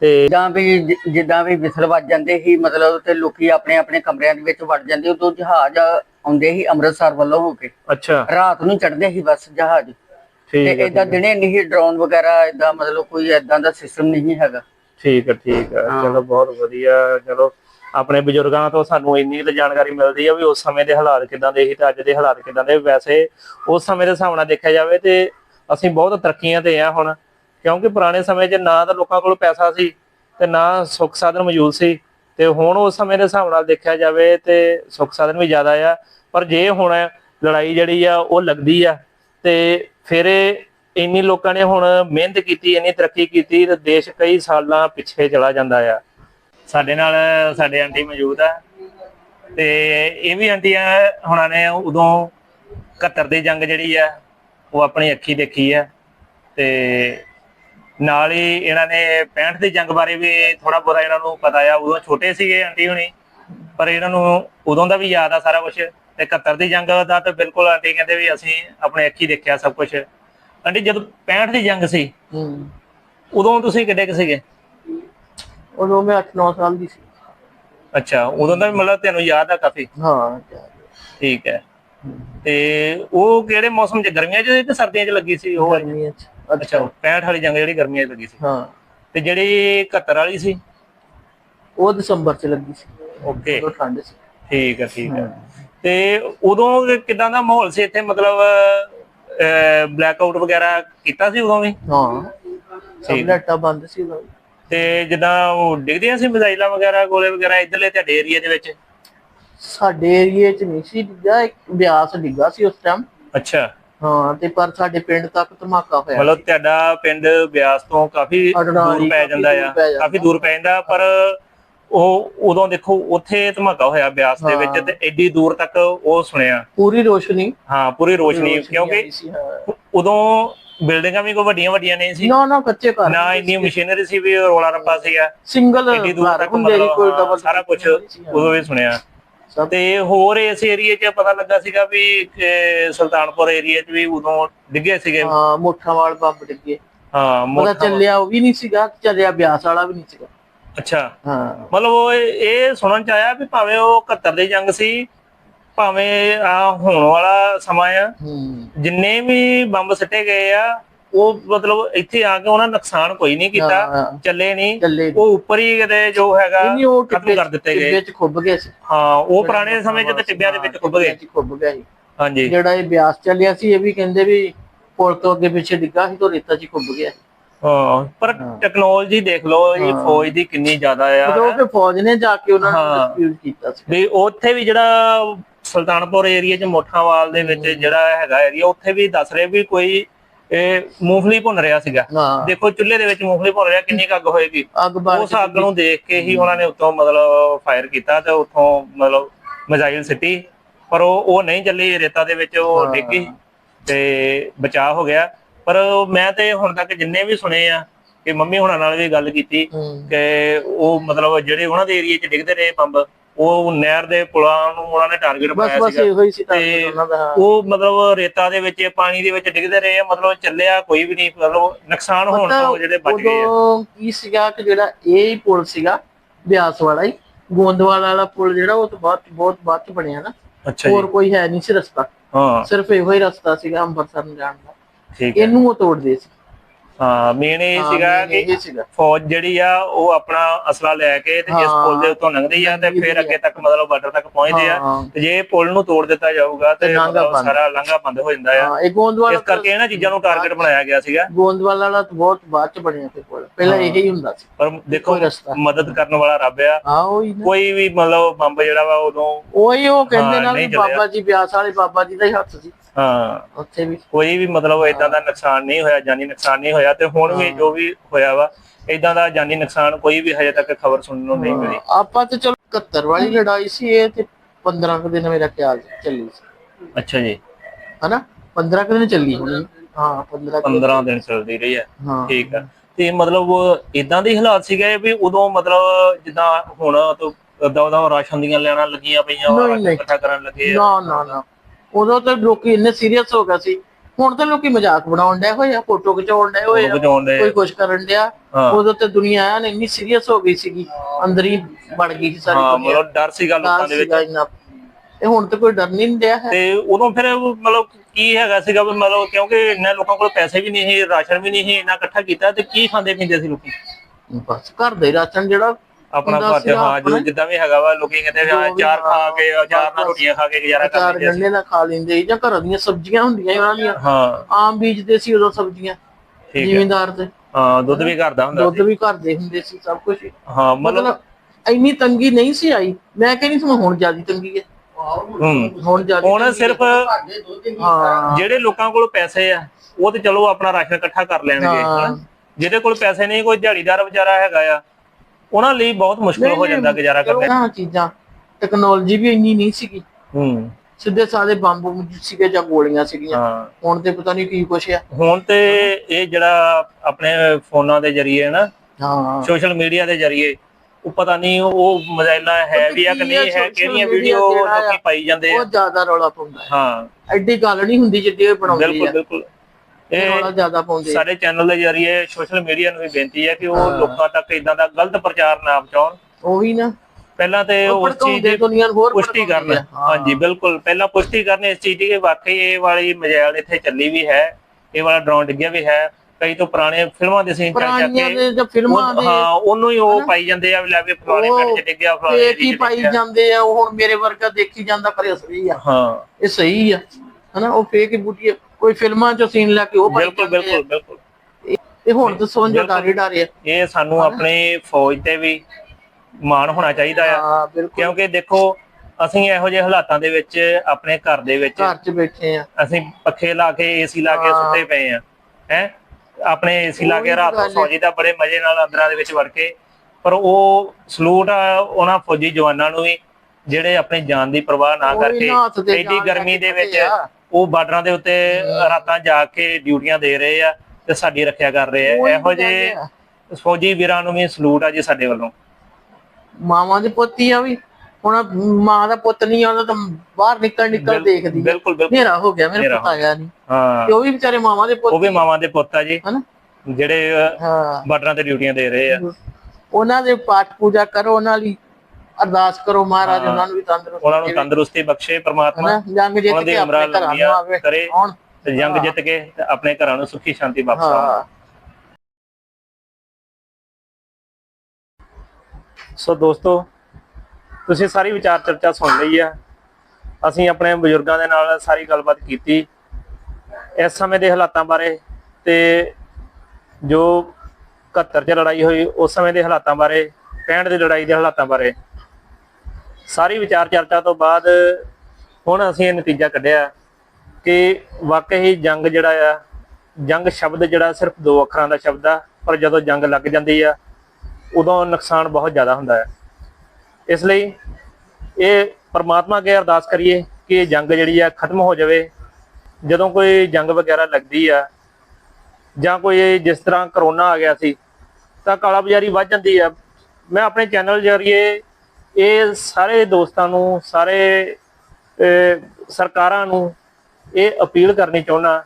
ਤੇ ਜਿੱਦਾਂ ਵੀ ਜਿ- ਜਿੱਦਾਂ ਵੀ ਵਿਸਲ ਵੱਜ ਜਾਂਦੇ ਸੀ ਮਤਲਬ ਤੇ ਲੋਕੀ ਆਪਣੇ ਆਪਣੇ ਕਮਰਿਆਂ ਦੇ ਵਿੱਚ ਵੜ ਜਾਂਦੇ ਉਦੋਂ ਜਹਾਜ਼ ਆਉਂਦੇ ਸੀ ਅੰਮ੍ਰਿਤਸਰ ਵੱਲੋਂ ਹੋ ਕੇ। ਅੱਛਾ। ਰਾਤ ਨੂੰ ਚੜਦੇ ਸੀ ਬਸ ਜਹਾਜ਼। ਤੇ ਠੀਕ ਆ ਏਦਾਂ ਦਿਨੇ ਨਹੀਂ ਡਰੋਨ ਵਗੈਰਾ ਏਦਾਂ ਮਤਲਬ ਕੋਈ ਏਦਾਂ ਦਾ ਸਿਸਟਮ ਨਹੀਂ ਹੈਗਾ। ਠੀਕ ਆ ਠੀਕ ਹਾਂ। ਚਲੋ ਬਹੁਤ ਵਧੀਆ। ਚਲੋ ਆਪਣੇ ਬਜ਼ੁਰਗਾਂ ਤੋਂ ਸਾਨੂੰ ਇੰਨੀ ਕੁ ਜਾਣਕਾਰੀ ਮਿਲਦੀ ਆ ਵੀ ਉਸ ਸਮੇਂ ਦੇ ਹਾਲਾਤ ਕਿਦਾਂ ਦੇ ਸੀ ਤੇ ਅੱਜ ਦੇ ਹਾਲਾਤ ਕਿਦਾਂ ਦੇ। ਵੈਸੇ ਉਸ ਸਮੇਂ ਦੇ ਹਿਸਾਬ ਨਾਲ ਦੇਖਿਆ ਜਾਵੇ ਤੇ ਅਸੀਂ ਬਹੁਤ ਤਰੱਕੀਆਂ ਤੇ ਆ ਹੁਣ ਕਿਉਂਕਿ ਪੁਰਾਣੇ ਸਮੇਂ 'ਚ ਨਾ ਤਾਂ ਲੋਕਾਂ ਕੋਲ ਪੈਸਾ ਸੀ ਤੇ ਨਾ ਸੁੱਖ ਸਾਧਨ ਮੌਜੂਦ ਸੀ ਤੇ ਹੁਣ ਉਸ ਸਮੇਂ ਦੇ ਹਿਸਾਬ ਨਾਲ ਦੇਖਿਆ ਜਾਵੇ ਤੇ ਸੁੱਖ ਸਾਧਨ ਵੀ ਜ਼ਿਆਦਾ ਆ। ਪਰ ਜੇ ਹੁਣ ਲੜਾਈ ਜਿਹੜੀ ਆ ਉਹ ਲੱਗਦੀ ਆ ਤੇ ਫਿਰ ਇੰਨੀ ਲੋਕਾਂ ਨੇ ਹੁਣ ਮਿਹਨਤ ਕੀਤੀ, ਇੰਨੀ ਤਰੱਕੀ ਕੀਤੀ ਤੇ ਦੇਸ਼ ਕਈ ਸਾਲਾਂ ਪਿੱਛੇ ਚਲਾ ਜਾਂਦਾ ਆ। ਸਾਡੇ ਨਾਲ ਸਾਡੇ ਆਂਟੀ ਮੌਜੂਦ ਆ ਤੇ ਇਹ ਵੀ ਆਂਟੀਆਂ ਹੁਣਾਂ ਨੇ ਉਦੋਂ 71 ਦੀ ਜੰਗ ਜਿਹੜੀ ਆ, ਉਹ ਆਪਣੀ ਅੱਖੀ ਦੇਖੀ ਆ ਤੇ ਨਾਲ ਹੀ ਇਹਨਾਂ ਨੇ 65 ਦੀ ਜੰਗ ਬਾਰੇ ਵੀ ਥੋੜਾ ਬਹੁਤਾ ਇਹਨਾਂ ਨੂੰ ਪਤਾ ਆ। ਉਦੋਂ ਛੋਟੇ ਸੀਗੇ ਆਂਟੀ ਹੁਣੀ, ਪਰ ਇਹਨਾਂ ਨੂੰ ਉਦੋਂ ਦਾ ਵੀ ਯਾਦ ਆ ਸਾਰਾ ਕੁਝ ਤੇ 71 ਦੀ ਜੰਗ ਦਾ ਤਾਂ ਬਿਲਕੁਲ ਆਂਟੀ ਕਹਿੰਦੇ ਵੀ ਅਸੀਂ ਆਪਣੇ ਅੱਖੀ ਦੇਖਿਆ ਸਭ ਕੁਝ ਆਂਟੀ ਜਦੋਂ 65 ਦੀ ਜੰਗ ਸੀ ਉਦੋਂ ਤੁਸੀਂ ਕਿੱਡੇ ਕੁ ਸੀਗੇ? ਉਦੋਂ ਮੈਂ 8-9 ਸਾਲ ਦੀ ਸੀ। ਅੱਛਾ ਉਦੋਂ ਦਾ ਮਤਲਬ ਤੁਹਾਨੂੰ ਯਾਦ ਆ ਕਾਫੀ? ਹਾਂ ਠੀਕ ਹੈ। ਤੇ ਉਹ ਕਿਹੜੇ ਮੌਸਮ 'ਚ ਗਰਮੀਆਂ 'ਚ ਤੇ ਸਰਦੀਆਂ 'ਚ ਲੱਗੀ ਸੀ ਉਹ? ਗਰਮੀਆਂ ਚ ਅੱਛਾ। 65 ਵਾਲੀ ਜੰਗ ਜਿਹੜੀ ਗਰਮੀਆਂ 'ਚ ਲੱਗੀ ਸੀ। ਹਾਂ। ਤੇ ਜਿਹੜੀ 71 ਵਾਲੀ ਸੀ? ਉਹ ਦਸੰਬਰ ਚ ਲੱਗੀ ਸੀ। ਓਕੇ ਠੰਡ ਸੀ। ਠੀਕ ਹੈ ਠੀਕ ਹੈ। ਤੇ ਉਦੋਂ ਕਿਦਾਂ ਦਾ ਮਾਹੌਲ ਸੀ ਇੱਥੇ? ਮਤਲਬ ਬਲੈਕ ਆਊਟ ਵਗੈਰਾ ਕੀਤਾ ਸੀ ਉਦੋਂ ਵੀ? ਹਾਂ। ਸਭ। ਲਾਈਟਾਂ ਬੰਦ ਸੀ ਉਦੋਂ। ਤੇ ਜਿੱਦਾਂ ਉਹ ਡਿੱਗਦੀਆਂ ਸੀ ਮਿਜ਼ਾਈਲਾਂ ਵਗੈਰਾ ਗੋਲੇ ਵਗੈਰਾ ਇਧਰਲੇ ਤੁਹਾਡੇ ਏਰੀਆ ਦੇ ਵਿੱਚ? ਸਾਡੇ ਏਰੀਏ ਚ ਨਹੀਂ ਸੀ ਡਿੱਗਾ ਇੱਕ ਬਿਆਸ ਡਿੱਗਾ ਸੀ ਉਸ ਟਾਈਮ ਅੱਛਾ। ਹਾਂ ਤੇ ਪਰ ਸਾਡੇ ਪਿੰਡ ਤੱਕ ਧਮਾਕਾ ਹੋਇਆ ਮਤਲਬ ਤੁਹਾਡਾ ਪਿੰਡ ਬਿਆਸ ਤੋਂ ਕਾਫੀ ਦੂਰ ਪੈ ਜਾਂਦਾ ਆ। ਕਾਫੀ ਦੂਰ ਪੈ ਜਾਂਦਾ ਪਰ ਉਹ ਉਦੋਂ ਦੇਖੋ ਉੱਥੇ ਧਮਾਕਾ ਹੋਇਆ ਬਿਆਸ ਦੇ ਵਿੱਚ। ਤੇ ਐਡੀ ਦੂਰ ਤੱਕ ਉਹ ਸੁਣਿਆ। ਪੂਰੀ ਰੋਸ਼ਨੀ। ਹਾਂ ਪੂਰੀ ਰੋਸ਼ਨੀ ਕਿਉਂਕਿ। ਉਦੋਂ ਬਿਲਡਿੰਗਾਂ ਵੀ ਕੋਈ ਵੱਡੀਆਂ ਵੱਡੀਆਂ ਨਹੀਂ ਸੀ। ਨਾ ਨਾ ਕੱਚੇ ਘਰ ਨਾ ਇੰਨੀ ਮਸ਼ੀਨਰੀ ਸੀ ਵੀ ਰੋਲਾ ਰੱਪਾ ਸੀਗਾ। ਸਿੰਗਲ ਐਡੀ ਦੂਰ ਤੱਕ ਮਤਲਬ ਸਾਰਾ ਕੁਝ ਉਦੋਂ ਵੀ ਸੁਣਿਆ। ਤੇ ਹੋਰ ਇਸ ਏਰੀਏ 'ਚ ਪਤਾ ਲੱਗਾ ਸੀਗਾ ਵੀ ਸੁਲਤਾਨਪੁਰ ਏਰੀਏ 'ਚ ਵੀ ਉਦੋਂ ਡਿੱਗੇ ਸੀਗੇ। ਹਾਂ ਮੋਠਾ ਵਾਲ ਬੰਬ ਡਿੱਗੇ। ਹਾਂ ਮੋਟਾ ਚੱਲਿਆ ਉਹ ਵੀ ਨਹੀਂ ਸੀਗਾ ਚੱਲਿਆ ਬਿਆਸ ਵਾਲਾ ਵੀ ਨਹੀਂ ਸੀਗਾ। ਅੱਛਾ। ਹਾਂ। ਮਤਲਬ ਉਹ ਇਹ ਸੁਣਨ ਚ ਆਇਆ ਵੀ ਭਾਵੇਂ ਉਹ 71 ਦੀ ਜੰਗ ਸੀ ਭਾਵੇਂ ਆ ਹੋਣ ਵਾਲਾ ਸਮਾਂ ਆ ਜਿੰਨੇ ਵੀ ਬੰਬ ਸੱਟੇ ਗਏ ਆ ਉਹ ਮਤਲਬ ਇੱਥੇ ਆ ਕੇ ਉਹਨਾਂ ਨੁਕਸਾਨ ਕੋਈ ਨਹੀਂ ਕੀਤਾ ਚੱਲੇ ਨਹੀਂ। ਉਹ ਉੱਪਰ ਹੀ ਕਿਤੇ ਜੋ ਹੈਗਾ ਖਤਮ ਟਿੱਬੇ ਕਰ ਦਿੱਤੇ ਗਏ। ਵਿੱਚ ਖੁੱਭ ਗਏ ਸੀ। ਹਾਂ ਉਹ ਪੁਰਾਣੇ ਸਮੇਂ 'ਚ ਤਾਂ ਟਿੱਬਿਆਂ ਦੇ ਵਿੱਚ ਖੁੱਭ ਗਏ। ਚ ਖੁੱਭ ਸੀ। ਹਾਂਜੀ। ਜਿਹੜਾ ਇਹ ਬਿਆਸ ਚੱਲਿਆ ਸੀ ਇਹ ਵੀ ਕਹਿੰਦੇ ਵੀ ਪੁਲ ਤੋਂ ਅੱਗੇ ਪਿੱਛੇ ਡਿੱਗਾ ਸੀ ਤੋਂ ਰੇਤਾ 'ਚ ਖੁੱਭ ਗਿਆ ਹਾਂ। ਪਰ। ਟੈਕਨੋਲੋਜੀ ਦੇਖ ਲਓ ਇਹ। ਫੌਜ ਦੀ ਕਿੰਨੀ ਜ਼ਿਆਦਾ ਆ। ਮਤਲਬ ਕਿ ਫੌਜ ਨੇ ਜਾ ਕੇ ਉਹਨਾਂ ਨੂੰ। ਡਿਸਪਿਊਟ ਕੀਤਾ ਸੀ। ਵੀ ਉੱਥੇ ਵੀ ਜਿਹੜਾ ਸੁਲਤਾਨਪੁਰ ਏਰੀਆ 'ਚ ਮੋਠਾਵਾਲ ਦੇ ਵਿੱਚ ਜਿਹੜਾ ਹੈਗਾ ਏਰੀਆ ਉੱਥੇ ਵੀ ਦੱਸ ਰਹੇ ਵੀ ਕੋਈ ਇਹ ਮੂੰਗਫਲੀ ਭੁੰਨ ਰਿਹਾ ਸੀਗਾ। ਦੇਖੋ ਚੁੱਲ੍ਹੇ ਦੇ ਵਿੱਚ ਮੂੰਗਫਲੀ ਭੁੰਨ ਰਿਹਾ ਕਿੰਨੀ ਕੁ ਅੱਗ ਹੋਏਗੀ। ਉਸ ਅੱਗ ਨੂੰ ਦੇਖ ਕੇ ਹੀ ਉਹਨਾਂ ਨੇ ਉੱਤੋਂ ਮਤਲਬ ਫਾਇਰ ਕੀਤਾ ਤੇ ਉੱਥੋਂ ਮਤਲਬ ਮਿਜ਼ਾਈਲ ਸਿੱਟੀ। ਪਰ ਉਹ ਉਹ ਨਹੀਂ ਚੱਲੀ ਰੇਤਾ ਦੇ ਵਿੱਚ ਉਹ। ਡਿੱਗੀ ਤੇ ਬਚਾਅ ਹੋ ਗਿਆ। ਪਰ ਮੈਂ ਤੇ ਹੁਣ ਤੱਕ ਜਿੰਨੇ ਵੀ ਸੁਣੇ ਆ ਕਿ ਮੰਮੀ ਹੁਣਾਂ ਨਾਲ ਵੀ ਗੱਲ ਕੀਤੀ। ਕਿ ਉਹ ਮਤਲਬ ਜਿਹੜੇ ਉਹਨਾਂ ਦੇ ਏਰੀਆ 'ਚ ਡਿੱਗਦੇ ਰਹੇ ਬੰਬ ਉਹ ਨਹਿਰ ਦੇ ਪੁਲਾਂ ਨੂੰ ਉਹਨਾਂ ਨੇ ਟਾਰਗੇਟ ਬਣਾਇਆ ਬਸ ਸੀਗਾ। ਇਹੋ ਹੀ ਸੀ ਤਾਂ। ਉਹ ਮਤਲਬ ਰੇਤਾ ਦੇ ਵਿੱਚ ਪਾਣੀ ਦੇ ਵਿੱਚ ਡਿੱਗਦੇ ਰਹੇ ਮਤਲਬ ਚੱਲਿਆ ਕੋਈ ਵੀ ਨਹੀਂ ਮਤਲਬ ਨੁਕਸਾਨ ਹੋਣ ਤੋਂ ਜਿਹੜੇ ਬਚ ਗਏ ਕੀ ਸੀਗਾ ਕਿ ਜਿਹੜਾ ਇਹ ਹੀ ਪੁਲ ਸੀਗਾ ਬਿਆਸ ਵਾਲਾ ਹੀ ਗੋਂਦਵਾਲ ਵਾਲਾ ਪੁਲ ਜਿਹੜਾ ਉਹ ਤੋਂ ਬਾਅਦ ਬਹੁਤ ਬਾਅਦ ਚ ਬਣਿਆ ਨਾ। ਹੋਰ ਕੋਈ ਹੈ ਨਹੀਂ ਸੀ ਰਸਤਾ। ਹਾਂ। ਸਿਰਫ ਇਹੋ ਹੀ ਰਸਤਾ ਸੀਗਾ ਅੰਮ੍ਰਿਤਸਰ ਨੂੰ ਜਾਣ ਦਾ। ਠੀਕ ਹੈ। ਇਹਨੂੰ ਉਹ ਤੋੜਦੇ ਸੀ। ਹਾਂ ਮੇਨ ਇਹ ਹਾਂ, ਸੀਗਾ main ਕਿ ਸੀਗਾ। ਫੌਜ ਜਿਹੜੀ ਆ ਉਹ ਆਪਣਾ ਅਸਲਾ ਲੈ ਕੇ ਤੇ ਜਿਸ ਹਾਂ। ਪੁਲ ਦੇ ਉੱਤੋਂ ਲੰਘਦੀ ਆ ਤੇ ਫਿਰ ਅੱਗੇ ਤੱਕ ਮਤਲਬ ਬਾਰਡਰ ਤੱਕ ਪਹੁੰਚਦੇ ਆ। ਹਾਂ। ਤੇ ਜੇ ਪੁਲ ਨੂੰ ਤੋੜ ਦਿੱਤਾ ਜਾਊਗਾ ਤੇ ਤੇ ਲਾਂਘਾ ਮਤਲਬ ਬੰਦ। ਸਾਰਾ ਲਾਂਘਾ ਬੰਦ ਹੋ ਜਾਂਦਾ ਆ। ਹਾਂ ਇਹ ਗੋਂਦਵਾਲ ਇਸ ਕਰਕੇ ਇਹਨਾਂ ਚੀਜ਼ਾਂ ਨੂੰ ਟਾਰਗੇਟ ਬਣਾਇਆ ਗਿਆ ਸੀਗਾ। ਗੋਂਦਵਾਲ ਵਾਲਾ ਤਾਂ ਬਹੁਤ ਬਾਅਦ ਚ ਬਣਿਆ ਫਿਰ ਪੁਲ। ਪਹਿਲਾਂ। ਇਹ ਹੀ ਹੁੰਦਾ ਸੀ। ਪਰ ਦੇਖੋ ਕੋਈ ਰਸਤਾ। ਮਦਦ ਕਰਨ ਵਾਲਾ ਰੱਬ ਆ। ਹਾਂ ਉਹ ਹੀ ਨਾ। ਕੋਈ ਵੀ ਮਤਲਬ ਬੰਬ ਜਿਹੜਾ ਵਾ ਉਦੋਂ ਉਹੀ ਉਹ ਕਹਿੰਦੇ ਹਾਂ, ਨਾ ਵੀ ਨਹੀਂ ਚੱਲਿਆ। ਬਾਬਾ ਜੀ ਬਿਆਸ ਵਾਲੇ ਬਾਬਾ ਜੀ ਦਾ ਹੀ ਹੱਥ ਸੀ। ਹਾਂ। ਉੱਥੇ ਵੀ ਕੋਈ ਵੀ ਮਤਲਬ ਇਦਾਂ ਦਾ ਨੁਕਸਾਨ ਨਹੀਂ ਹੋਇਆ ਜਾਨੀ ਨੁਕਸਾਨ ਨਹੀਂ ਹੋਇਆ ਤੇ ਹੁਣ ਵੀ ਜੋ ਵੀ ਹੋਇਆ ਵਾ ਇਦਾਂ ਦਾ ਜਾਨੀ ਨੁਕਸਾਨ ਕੋਈ ਵੀ ਹਜੇ ਤੱਕ ਖਬਰ ਸੁਣਨ ਨੂੰ ਨਹੀਂ ਮਿਲੀ। ਆਪਾਂ ਤੇ ਚਲੋ 71 ਵਾਲੀ ਲੜਾਈ ਸੀ ਇਹ ਤੇ 15 ਕੁ ਦਿਨ ਮੇਰਾ ਖਿਆਲ ਚੱਲੀ ਸੀ। ਅੱਛਾ ਜੀ। ਹਨਾ? 15 ਕੁ ਦਿਨ ਚੱਲੀ ਹੋਣੀ। ਹਾਂ 15 ਕੁ ਦਿਨ। 15 ਦਿਨ ਚੱਲਦੀ ਰਹੀ ਹੈ। ਹਾਂ। ਠੀਕ ਆ। ਤੇ ਮਤਲਬ ਇਦਾਂ ਦੇ ਹਾਲਾਤ ਸੀਗੇ ਵੀ ਉਦੋਂ ਮਤਲਬ ਜਿੱਦਾਂ ਹੁਣ ਤੋਂ ਦਵਾ ਰਾਸ਼ਨ ਦੀਆਂ ਲੈਣਾ ਲੱਗੀਆਂ ਪਈਆਂ। ਇਕੱਠਾ ਕਰਨ ਲੱਗੇ ਨਾ ਨਾ ਨਾ। ਉਦੋਂ ਤਾਂ ਲੋਕੀ ਇੰਨੇ ਸੀਰੀਅਸ ਹੋ ਗਏ ਸੀ। ਹੁਣ ਤਾਂ ਲੋਕੀ ਮਜ਼ਾਕ ਬਣਾਉਣ ਡਏ ਹੋਏ ਆ ਫੋਟੋ ਖਿਚਾਉਣ ਡਏ ਹੋਏ ਆ ਕੋਈ ਕੁਛ ਕਰਨ ਡਿਆ। ਹਾਂ। ਉਦੋਂ ਤੇ ਦੁਨੀਆ ਐਨ ਇੰਨੀ ਸੀਰੀਅਸ ਹੋ ਗਈ ਸੀਗੀ ਅੰਦਰ ਹੀ ਵੜ ਗਈ ਸੀ ਸਾਰੀ ਹਾਂ ਦੁਨੀਆ। ਮਤਲਬ ਡਰ ਸੀਗਾ ਲੋਕਾਂ ਡਰ ਦੇ ਵਿੱਚ। ਸੀਗਾ ਇੰਨਾ। ਇਹ ਹੁਣ ਤਾਂ ਕੋਈ ਡਰ ਨਹੀਂ ਰਿਹਾ ਹੈ। ਤੇ ਉਦੋਂ ਫਿਰ ਮਤਲਬ ਕੀ ਹੈਗਾ ਸੀਗਾ ਵੀ ਮਤਲਬ ਕਿਉਂਕਿ ਇੰਨੇ ਲੋਕਾਂ ਕੋਲ ਪੈਸੇ ਵੀ ਨਹੀਂ ਸੀ ਰਾਸ਼ਨ ਵੀ ਨਹੀਂ ਸੀ ਇੰਨਾ ਇਕੱਠਾ ਕੀਤਾ ਤੇ ਕੀ ਖਾਂਦੇ ਪੀਂਦੇ ਸੀ ਲੋਕੀ? ਬਸ ਘਰ ਦੇ ਰਾਸ਼ਨ ਜਿਹੜਾ ਆਪਣਾ ਘਰ ਤੇ ਹਾਂ ਜੋ। ਜਿੱਦਾਂ ਵੀ ਹੈਗਾ ਵਾ ਲੋਕੀ ਕਹਿੰਦੇ ਵੀ ਚਾਰ ਖਾ ਕੇ ਚਾਰ ਨਾਲ। ਰੋਟੀਆਂ ਖਾ ਕੇ ਗੁਜ਼ਾਰਾ ਕਰ ਚਾਰ ਲੈਂਦੇ ਸੀ। ਗੰਢੇ ਨਾਲ ਖਾ ਲੈਂਦੇ ਸੀ ਜਾਂ ਘਰਾਂ ਦੀਆਂ ਸਬਜ਼ੀਆਂ ਹੁੰਦੀਆਂ ਸੀ ਉਹਨਾਂ ਦੀਆਂ। ਹਾਂ। ਆਮ ਬੀਜਦੇ ਸੀ ਉਦੋਂ ਸਬਜ਼ੀਆਂ ਜ਼ਿਮੀਂਦਾਰ ਦੇ। ਹਾਂ ਦੁੱਧ ਵੀ ਘਰ ਦਾ ਹੁੰਦਾ ਦੁੱਧ ਸੀ। ਵੀ ਘਰ ਦੇ ਹੁੰਦੇ ਸੀ ਸਭ ਕੁਝ ਹਾਂ ਮਤਲਬ ਇੰਨੀ ਤੰਗੀ ਨਹੀਂ ਸੀ ਆਈ। ਮੈਂ ਕਹਿੰਦੀ ਤੁਹਾਨੂੰ ਹੁਣ ਜ਼ਿਆਦਾ ਤੰਗੀ ਹੈ। ਹੁਣ ਜ਼ਿਆਦਾ ਹੁਣ ਸਿਰਫ ਜਿਹੜੇ ਲੋਕਾਂ ਕੋਲ ਪੈਸੇ ਆ ਉਹ ਤੇ ਚਲੋ ਆਪਣਾ ਰਾਸ਼ਨ ਇਕੱਠਾ ਕਰ ਲੈਣਗੇ। ਜਿਹਦੇ ਕੋਲ ਪੈਸੇ ਨਹੀਂ ਕੋਈ ਦਿਹਾੜੀਦਾਰ ਵਿਚਾਰਾ ਹੈਗਾ ਆ ਉਹਨਾਂ ਲਈ ਬਹੁਤ ਮੁਸ਼ਕਲ ਹੋ ਜਾਂਦਾ ਗੁਜ਼ਾਰਾ ਕਰਨਾ ਕਰਨਾ ਚੀਜ਼ਾਂ। ਟੈਕਨੋਲੋਜੀ ਵੀ ਇੰਨੀ ਨਹੀਂ ਸੀਗੀ। ਹੂੰ। ਸਿੱਧੇ ਸਾਦੇ ਬੰਬ ਸੀਗੇ ਜਾਂ ਗੋਲੀਆਂ ਸੀਗੀਆਂ। ਹਾਂ। ਹੁਣ ਤੇ ਪਤਾ ਨਹੀਂ ਕੀ ਕੁਛ ਆ। ਹੁਣ ਤੇ ਇਹ ਜਿਹੜਾ ਆਪਣੇ ਫੋਨਾਂ ਦੇ ਜ਼ਰੀਏ ਨਾ ਹਾਂ। ਸੋਸ਼ਲ ਮੀਡੀਆ ਦੇ ਜ਼ਰੀਏ ਉਹ ਪਤਾ ਨਹੀਂ ਉਹ ਮਜ਼ਾਇਲਾ ਹੈ ਵੀ ਆ ਕਿ ਨਹੀਂ ਹੈ ਕਿਹੜੀਆਂ ਵੀਡੀਓ ਲੋਕੀ ਪਾਈ ਜਾਂਦੇ ਆ। ਉਹ ਜ਼ਿਆਦਾ ਰੌਲਾ ਪਾਉਂਦਾ ਹੈ। ਹਾਂ। ਐਡੀ ਗੱਲ ਨਹੀਂ ਹੁੰਦੀ ਜਿੱਡੀ ਬਣਾਉਂਦੀ ਬਿਲਕੁਲ ਆ। ਬਿਲਕੁਲ। ਇਹ ਇਹ ਰੌਲਾ ਜ਼ਿਆਦਾ ਪਾਉਂਦੇ ਆ। ਸਾਡੇ ਚੈਨਲ ਦੇ ਜ਼ਰੀਏ ਸੋਸ਼ਲ ਮੀਡੀਆ ਨੂੰ ਵੀ ਬੇਨਤੀ ਹੈ ਕਿ ਉਹ। ਲੋਕਾਂ ਤੱਕ ਇਦਾਂ ਦਾ ਗਲਤ ਪ੍ਰਚਾਰ ਨਾ ਪਹੁੰਚਾਉਣ ਉਹ ਨਾ ਪਹਿਲਾਂ ਤੇ ਉਹ ਉਸ ਚੀਜ਼ ਭੜਕਾਉਂਦੇ ਦੀ ਦੁਨੀਆ ਨੂੰ ਹੋਰ ਪੁਸ਼ਟੀ ਭੜਕਾਉਂਦੇ ਕਰਨ ਆ। ਹਾਂਜੀ ਬਿਲਕੁਲ ਪਹਿਲਾਂ ਪੁਸ਼ਟੀ ਕਰਨ ਇਸ ਚੀਜ਼ ਦੀ ਕਿ ਵਾਕਈ ਇਹ ਵਾਲੀ ਮਜਾਇਲ ਇੱਥੇ ਚੱਲੀ ਵੀ ਹੈ ਇਹ ਵਾਲਾ ਡਰੋਨ ਡਿੱਗਿਆ ਵੀ ਹੈ ਕਈ ਤੋਂ ਪੁਰਾਣੇ ਫਿਲਮਾਂ ਦੇ ਸੀਨ ਚੱਕ ਪੁਰਾਣੀਆਂ ਕੇ ਦੇ ਜਾਂ ਫਿਲਮਾਂ ਉਹ- ਦੇ ਹਾਂ ਉਹਨੂੰ ਹੀ ਉਹ? ਪਾਈ ਜਾਂਦੇ ਆ ਵੀ ਲੈ ਵੀ ਫਲਾਣੇ ਉਹ ਪਿੰਡ ਚ ਡਿੱਗਿਆ ਫਲਾਣੇ ਏਰੀਏ ਚ ਪਾਈ ਡਿੱਗਿਆ। ਜਾਂਦੇ ਆ ਉਹ ਹੁਣ ਮੇਰੇ ਵਰਗਾ ਦੇਖੀ ਜਾਂਦਾ ਪਰ ਇਹ ਸਹੀ ਆ ਹਾਂ ਇਹ ਸਹੀ ਆ ਹਨਾ ਉਹ ਫੇਕ ਹੀ ਬੁੱਢੀ ਕੋਈ ਫਿਲਮਾਂ ਚੋਂ ਸੀਨ ਲੈ ਕੇ ਉਹ ਪਾਈ ਬਿਲਕੁਲ ਜਾਂਦੇ ਆ। ਬਿਲਕੁਲ ਬਿਲਕੁਲ ਇਹ ਹੁਣ ਤਾਂ ਸਮਝੋ ਬਿਲਕੁਲ। ਡਾਰੇ ਡਾਰੇ ਆ ਇਹ ਸਾਨੂੰ ਆਪਣੀ ਫੌਜ ਤੇ ਵੀ ਮਾਣ ਹੋਣਾ ਚਾਹੀਦਾ ਆ ਹਾਂ ਬਿਲਕੁਲ ਕਿਉਂਕਿ ਦੇਖੋ ਅਸੀਂ ਇਹੋ ਜਿਹੇ ਹਾਲਾਤਾਂ ਦੇ ਵਿੱਚ ਆਪਣੇ ਘਰ ਦੇ ਵਿੱਚ ਘਰ 'ਚ ਬੈਠੇ ਆ ਅਸੀਂ ਪੱਖੇ ਲਾ ਕੇ ਏਸੀ ਲਾ ਕੇ ਹਾਂ। ਸੁੱਤੇ ਪਏ ਆ ਹੈ ਆਪਣੇ ਏਸੀ ਲਾ ਉਹੀ ਕੇ ਰਾਤ ਨੂੰ ਹੈ। ਸੌਂ ਜੀਦਾ ਬੜੇ ਮਜ਼ੇ ਨਾਲ ਅੰਦਰਾਂ ਦੇ ਵਿੱਚ ਵੜ ਕੇ ਪਰ ਉਹ ਸਲੂਟ ਆ ਉਹਨਾਂ ਫੌਜੀ ਜਵਾਨਾਂ ਨੂੰ ਵੀ ਜਿਹੜੇ ਆਪਣੀ ਜਾਨ ਦੀ ਪਰਵਾਹ ਨਾ ਉਹੀ ਕਰਕੇ ਨਾ ਹੱਥ ਤੇ ਐਡੀ ਜਾਨ ਲੈ ਗਰਮੀ ਕੇ ਦੇ ਵਿੱਚ ਖੜੇ ਆ। ਉਹ ਬਾਰਡਰਾਂ ਦੇ ਉੱਤੇ ਰਾਤਾਂ ਜਾ ਕੇ ਡਿਊਟੀਆਂ ਦੇ ਰਹੇ ਆ ਤੇ ਸਾਡੀ ਰੱਖਿਆ ਕਰ ਰਹੇ ਆ। ਇਹੋ ਆ। ਫੌਜੀ ਵੀਰਾਂ ਨੂੰ ਵੀ ਸਲੂਟ ਆ ਜੀ ਸਾਡੇ ਵੱਲੋਂ। ਮਾਵਾਂ ਦੇ ਪੁੱਤੀ ਆ ਵੀ ਹੁਣ ਮਾਂ ਦਾ ਪੁੱਤ ਨਹੀਂ ਆਉਂਦਾ ਤਾਂ ਬਾਹਰ ਨਿਕਲ ਨਿਕਲ ਦੇਖਦੀ ਬਿਲਕੁਲ ਬਿਲਕੁਲ। ਹਨੇਰਾ ਹੋ ਗਿਆ ਮੇਰੇ ਪੁੱਤ ਆਇਆ ਨਹੀਂ। ਹਾਂ। ਉਹ ਵੀ ਵਿਚਾਰੇ ਮਾਵਾਂ ਦੇ ਪੁੱਤ ਉਹ ਵੀ ਮਾਵਾਂ ਦੇ ਪੁੱਤ ਆ ਜੀ। ਹਨਾ? ਜਿਹੜੇ ਬਾਰਡਰਾਂ ਤੇ ਡਿਊਟੀਆਂ ਦੇ ਰਹੇ ਆ। ਉਹਨਾਂ ਦੇ ਪਾਠ ਪੂਜਾ ਕਰੋ ਉਹਨਾਂ ਲਈ ਅਰਦਾਸ ਕਰੋ ਮਹਾਰਾਜ। ਉਹਨਾਂ ਨੂੰ ਵੀ ਤੰਦਰੁਸਤ ਉਹਨਾਂ ਨੂੰ ਤੰਦਰੁਸਤੀ ਬਖਸ਼ੇ ਪ੍ਰਮਾਤਮਾ ਜੰਗ ਜਿੱਤ ਕੇ ਆਪਣੇ ਘਰਾਂ ਨੂੰ ਆਵੇ। ਕਰੇ ਤੇ ਜੰਗ। ਜਿੱਤ ਕੇ ਆਪਣੇ ਘਰਾਂ ਨੂੰ ਸੁਖੀ ਸ਼ਾਂਤੀ ਵਾਪਸ ਆਉਣ ਸੋ ਦੋਸਤੋ ਤੁਸੀਂ ਸਾਰੀ ਵਿਚਾਰ ਚਰਚਾ ਸੁਣ ਲਈ ਆ। ਅਸੀਂ ਆਪਣੇ ਬਜ਼ੁਰਗਾਂ ਦੇ ਨਾਲ ਸਾਰੀ ਗੱਲਬਾਤ ਕੀਤੀ। ਇਸ ਸਮੇਂ ਦੇ ਹਾਲਾਤਾਂ ਬਾਰੇ ਤੇ ਜੋ 71 ਚ ਲੜਾਈ ਹੋਈ ਉਸ ਸਮੇਂ ਦੇ ਹਾਲਾਤਾਂ ਬਾਰੇ 65 ਦੀ ਲੜਾਈ ਦੇ ਹਾਲਾਤਾਂ ਬਾਰੇ ਸਾਰੀ ਵਿਚਾਰ ਚਰਚਾ ਤੋਂ ਬਾਅਦ ਹੁਣ ਅਸੀਂ ਇਹ ਨਤੀਜਾ ਕੱਢਿਆ ਕਿ ਵਾਕਈ ਜੰਗ ਜਿਹੜਾ ਆ, ਜੰਗ ਸ਼ਬਦ ਜਿਹੜਾ ਸਿਰਫ ਦੋ ਅੱਖਰਾਂ ਦਾ ਸ਼ਬਦ ਆ, ਪਰ ਜਦੋਂ ਜੰਗ ਲੱਗ ਜਾਂਦੀ ਆ, ਉਦੋਂ ਨੁਕਸਾਨ ਬਹੁਤ ਜ਼ਿਆਦਾ ਹੁੰਦਾ ਹੈ ਇਸ ਲਈ ਇਹ ਪਰਮਾਤਮਾ ਅੱਗੇ ਅਰਦਾਸ ਕਰੀਏ ਕਿ ਇਹ ਜੰਗ ਜਿਹੜੀ ਆ ਖਤਮ ਹੋ ਜਾਵੇ। ਜਦੋਂ ਕੋਈ ਜੰਗ ਵਗੈਰਾ ਲੱਗਦੀ ਆ ਜਾਂ ਕੋਈ ਜਿਸ ਤਰ੍ਹਾਂ ਕਰੋਨਾ ਆ ਗਿਆ ਸੀ, ਤਾਂ ਕਾਲਾ ਬਾਜ਼ਾਰੀ ਵੱਧ ਜਾਂਦੀ ਆ। ਮੈਂ ਆਪਣੇ ਚੈਨਲ ਜਰੀਏ ਇਹ ਸਾਰੇ ਦੋਸਤਾਂ ਨੂੰ, ਸਾਰੇ ਸਰਕਾਰਾਂ ਨੂੰ ਇਹ ਅਪੀਲ ਕਰਨੀ ਚਾਹੁੰਦਾ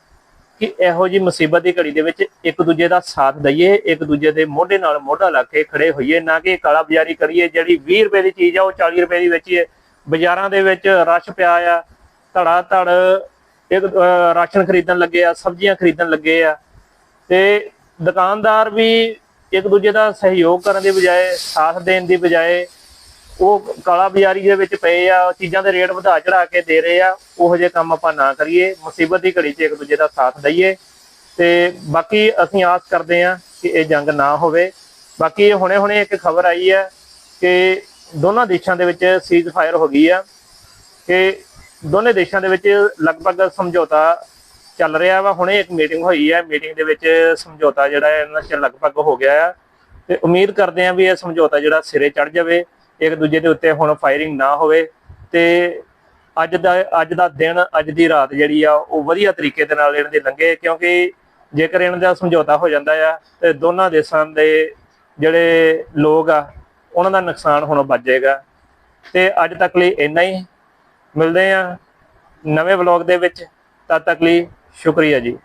ਕਿ ਇਹੋ ਜੀ ਮੁਸੀਬਤ ਦੀ ਘੜੀ ਦੇ ਵਿੱਚ ਇੱਕ ਦੂਜੇ ਦਾ ਸਾਥ ਦਈਏ, ਇੱਕ ਦੂਜੇ ਦੇ ਮੋਢੇ ਨਾਲ ਮੋਢਾ ਲਾ ਕੇ ਖੜੇ ਹੋਈਏ, ਨਾ ਕਿ ਕਾਲਾ ਬਾਜ਼ਾਰੀ ਕਰੀਏ, ਜਿਹੜੀ 20 ਰੁਪਏ ਦੀ ਚੀਜ਼ ਆ ਉਹ 40 ਰੁਪਏ ਦੀ ਵੇਚੀਏ। ਬਾਜ਼ਾਰਾਂ ਦੇ ਵਿੱਚ ਰਸ਼ ਪਿਆ ਆ ਧੜਾ ਧੜ ਇੱਕ ਰਾਸ਼ਨ ਖਰੀਦਣ ਲੱਗੇ ਆ, ਸਬਜ਼ੀਆਂ ਖਰੀਦਣ ਲੱਗੇ ਆ। ਤੇ ਦੁਕਾਨਦਾਰ ਵੀ ਇੱਕ ਦੂਜੇ ਦਾ ਸਹਿਯੋਗ ਕਰਨ ਦੀ ਬਜਾਏ, ਸਾਥ ਦੇਣ ਦੀ ਬਜਾਏ ਉਹ ਕਾਲਾ ਬਾਜ਼ਾਰੀ ਦੇ ਵਿੱਚ ਪਏ ਆ ਚੀਜ਼ਾਂ ਦੇ ਰੇਟ ਵਧਾ ਚੜਾ ਕੇ ਦੇ ਰਹੇ ਆ, ਉਹੋ ਜਿਹੇ ਕੰਮ ਆਪਾਂ ਨਾ ਕਰੀਏ, ਮੁਸੀਬਤ ਦੀ ਘੜੀ 'ਚ ਇੱਕ ਦੂਜੇ ਦਾ ਸਾਥ ਦਈਏ ਤੇ ਬਾਕੀ ਅਸੀਂ ਆਸ ਕਰਦੇ ਆ ਕਿ ਇਹ ਜੰਗ ਨਾ ਹੋਵੇ। ਬਾਕੀ ਇਹ ਹੁਣੇ-ਹੁਣੇ ਇੱਕ ਖਬਰ ਆਈ ਹੈ ਕਿ ਦੋਨਾਂ ਦੇਸ਼ਾਂ ਦੇ ਵਿੱਚ ਸੀਜ਼ ਫਾਇਰ ਹੋ ਗਈ ਆ ਕਿ ਦੋਨੇ ਦੇਸ਼ਾਂ ਦੇ ਵਿੱਚ ਲਗਭਗ ਸਮਝੌਤਾ ਚੱਲ ਰਿਹਾ ਵਾ। ਹੁਣੇ ਇੱਕ ਮੀਟਿੰਗ ਹੋਈ ਹੈ ਮੀਟਿੰਗ ਦੇ ਵਿੱਚ ਸਮਝੌਤਾ ਜਿਹੜਾ ਇਹਨਾਂ 'ਚ ਲਗਭਗ ਹੋ ਗਿਆ ਆ ਤੇ ਉਮੀਦ ਕਰਦੇ ਆ ਵੀ ਇਹ ਸਮਝੌਤਾ ਜਿਹੜਾ ਸਿਰੇ ਚੜ ਜਾਵੇ। ਇੱਕ ਦੂਜੇ ਦੇ ਉੱਤੇ ਹੁਣ ਫਾਇਰਿੰਗ ਨਾ ਹੋਵੇ ਤੇ ਅੱਜ ਦਾ ਅੱਜ ਦਾ ਦਿਨ, ਅੱਜ ਦੀ ਰਾਤ ਜਿਹੜੀ ਆ, ਉਹ ਵਧੀਆ ਤਰੀਕੇ ਦੇ ਨਾਲ ਇਹਨਾਂ ਦੇ ਲੰਘੇ ਕਿਉਂਕਿ ਜੇਕਰ ਇਹਨਾਂ ਦਾ ਸਮਝੌਤਾ ਹੋ ਜਾਂਦਾ ਆ, ਤੇ ਦੋਨਾਂ ਦੇਸ਼ਾਂ ਦੇ ਜਿਹੜੇ ਲੋਕ ਆ, ਉਹਨਾਂ ਦਾ ਨੁਕਸਾਨ ਹੁਣ ਬਚ ਜਾਏਗਾ। ਤੇ ਅੱਜ ਤੱਕ ਲਈ ਇੰਨਾ ਹੀ। ਮਿਲਦੇ ਆ ਨਵੇਂ ਵਲੌਗ ਦੇ ਵਿੱਚ। ਤਦ ਤੱਕ ਲਈ ਸ਼ੁਕਰੀਆ ਜੀ।